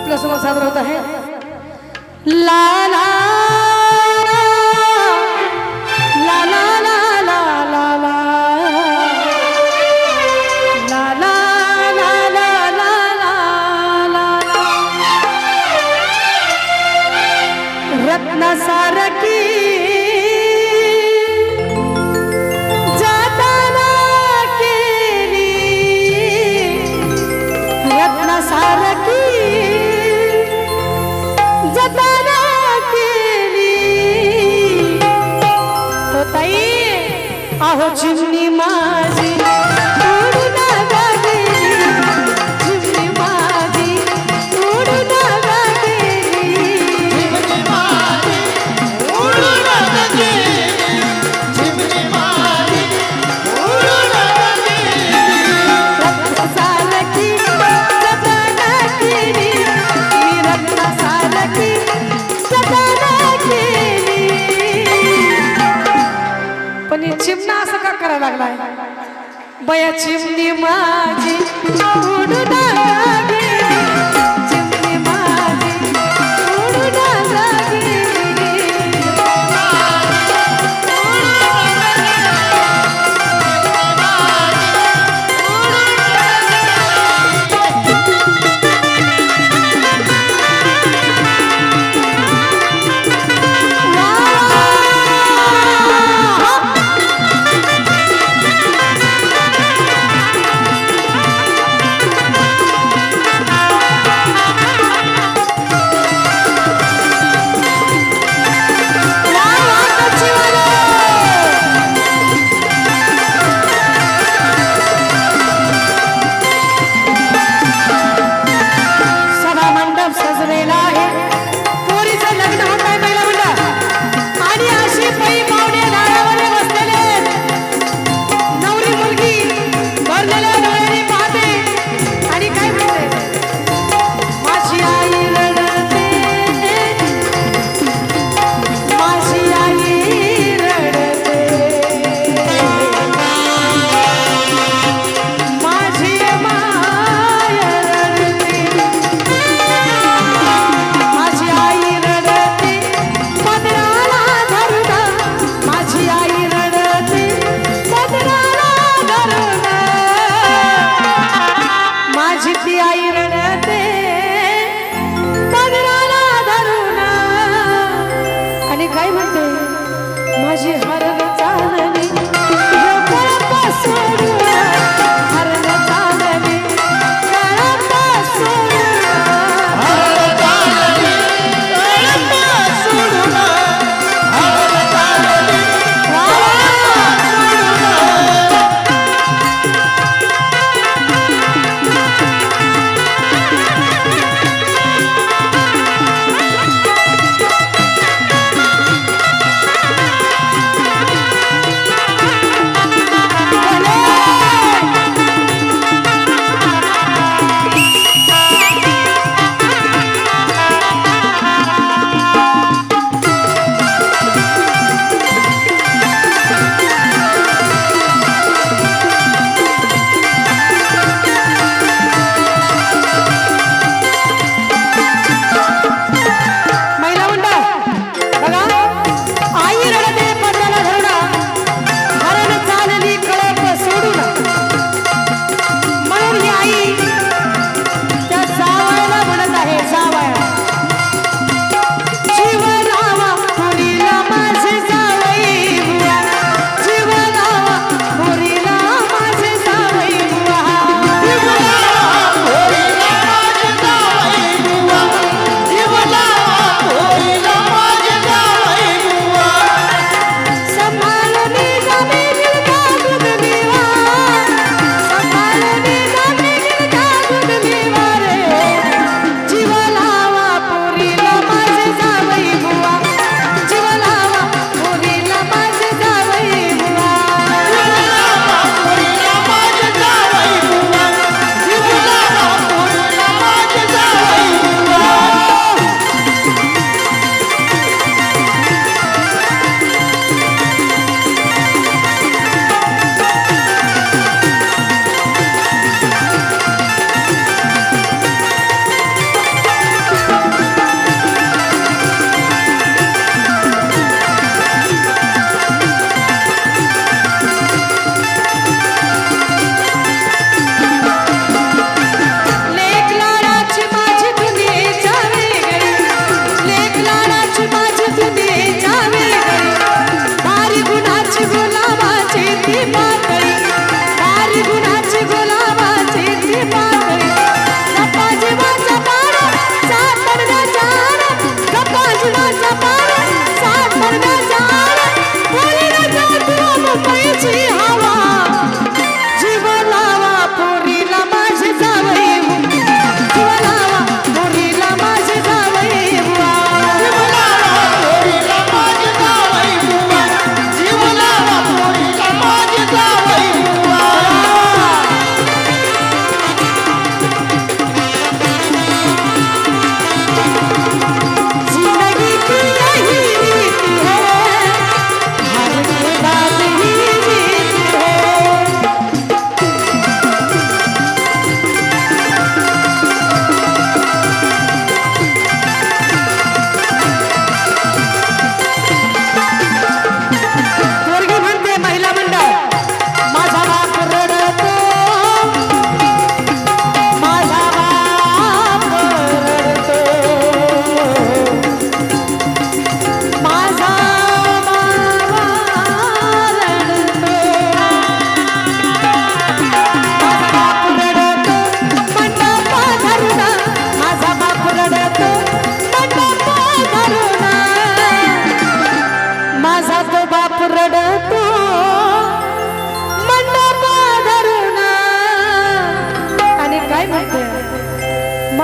आपल्यासोबत सादर होत आहे. ला ला আহ চিন্নি মা। हे चिमणा असं का करायला लागलाय? बया चिमणी माझी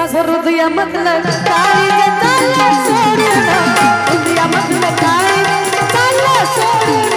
माझं हृदय मधलं काय चाललं सोडून हृदया मधलं काय चाललं सोडून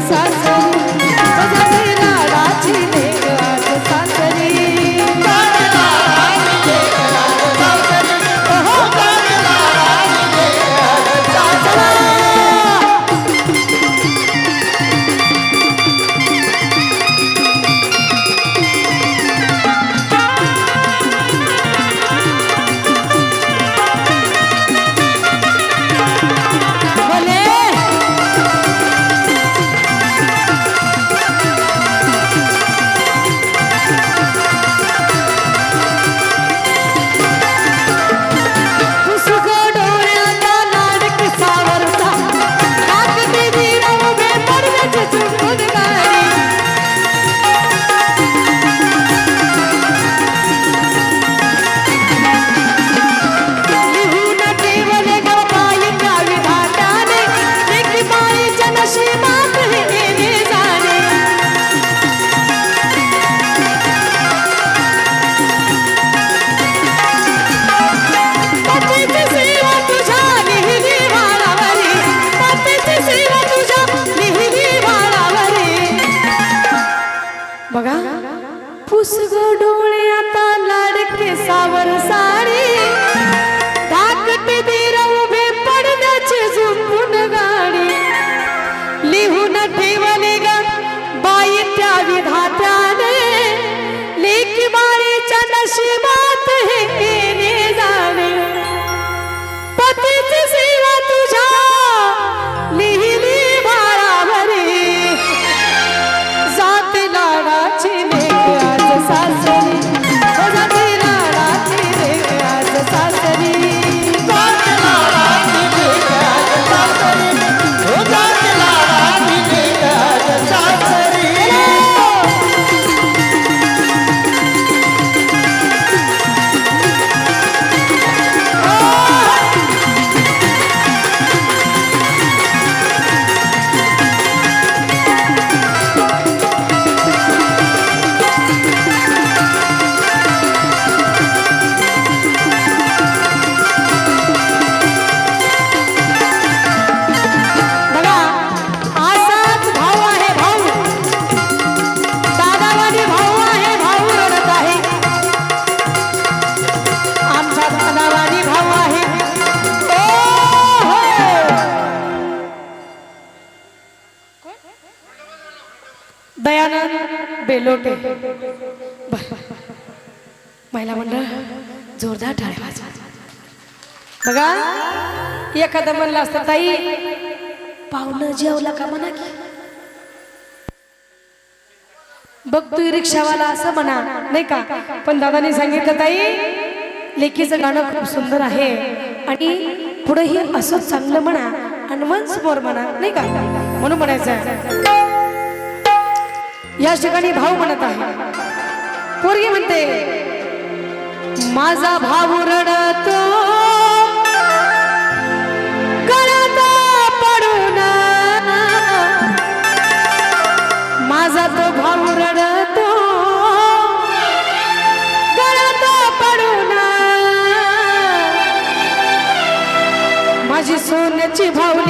सासू. लोटे. महिला मंडळ जोरदार टाळ्या बघा एखादं म्हणलं असता ताई पाहुणं जेवला का म्हणा की? बघतोय रिक्षावाला असं म्हणा नाही का? पण दादानी सांगितलं ताई लेखीचं गाणं खूप सुंदर आहे आणि पुढेही असंच चांगलं म्हणा आणि मन समोर म्हणा नाही का? म्हणून म्हणायचं. या ठिकाणी भाऊ म्हणत आहे. पोरगी म्हणते माझा भाऊ रडतो माझा तो माझी सोन्याची भाऊ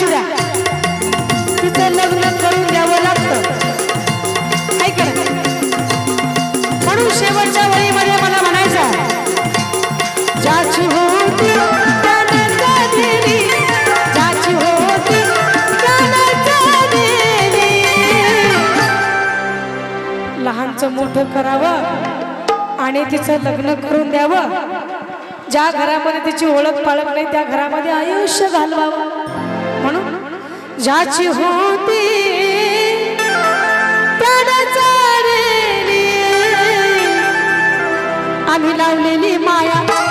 असू तिचं लग्न करून द्यावं लागतं. ऐक म्हणून शेवटच्या वळीमध्ये मला म्हणायचं ज्याची होती लहानचं मोठं करावं आणि तिचं लग्न करून द्यावं. ज्या घरामध्ये तिची ओळख पाळख नाही त्या घरामध्ये आयुष्य घालवावं. ज्याची होती आम्ही लावलेली माया